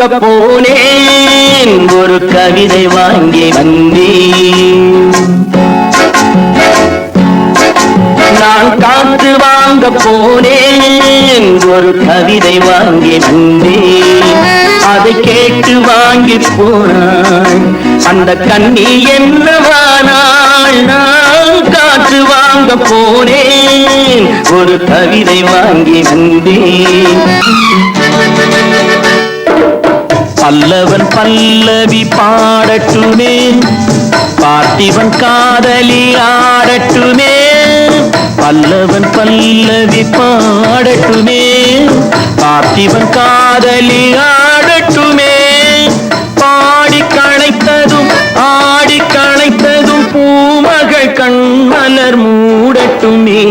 வாங்க போனேன் ஒரு கவிதை வாங்கி வந்தேன். நான் காத்து வாங்க போனேன் ஒரு கவிதை வாங்கி வந்தேன். அதை கேட்டு வாங்கி போனாள் அந்த கண்ணி என்னவானாள் நான் காற்று வாங்க போனேன் ஒரு கவிதை வாங்கி வந்தேன். பல்லவன் பல்லவி பாடட்டுமே. பார்த்திவன் காதலி ஆடட்டுமே. பல்லவன் பல்லவி பாடட்டுமே. பார்த்திவன் காதலி ஆடட்டுமே. பாடி களைத்ததும் ஆடி களைத்ததும் பூமகள் கண்மலர் மூடட்டுமே.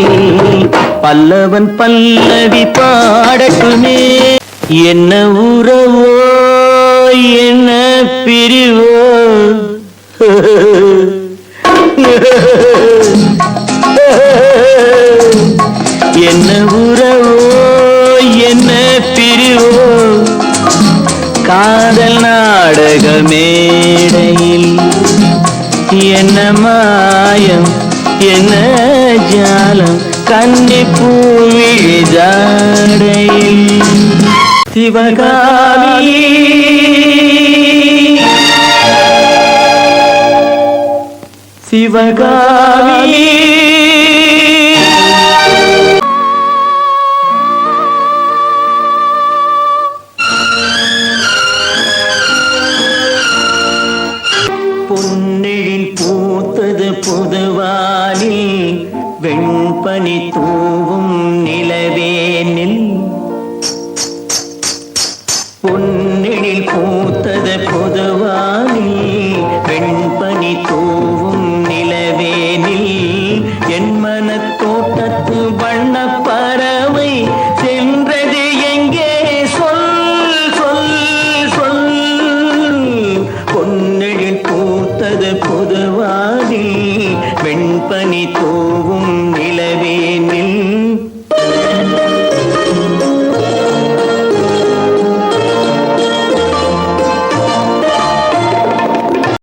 பல்லவன் பல்லவி பாடட்டுமே. என்ன உறவோ என்ன பிரிவோ? என்ன உறவோ என்ன பிரிவோ? காதல் நாடக மேடையில் என்ன மாயம் என்ன ஜாலம்? கண்ணி பூவிழி ஜாடையில். சிவகாமி சிவகாமி. பொன்னிழில் பூத்தது புதுவானில் வெண்பனி தூவும் நிலவேனில் புது புதுவா?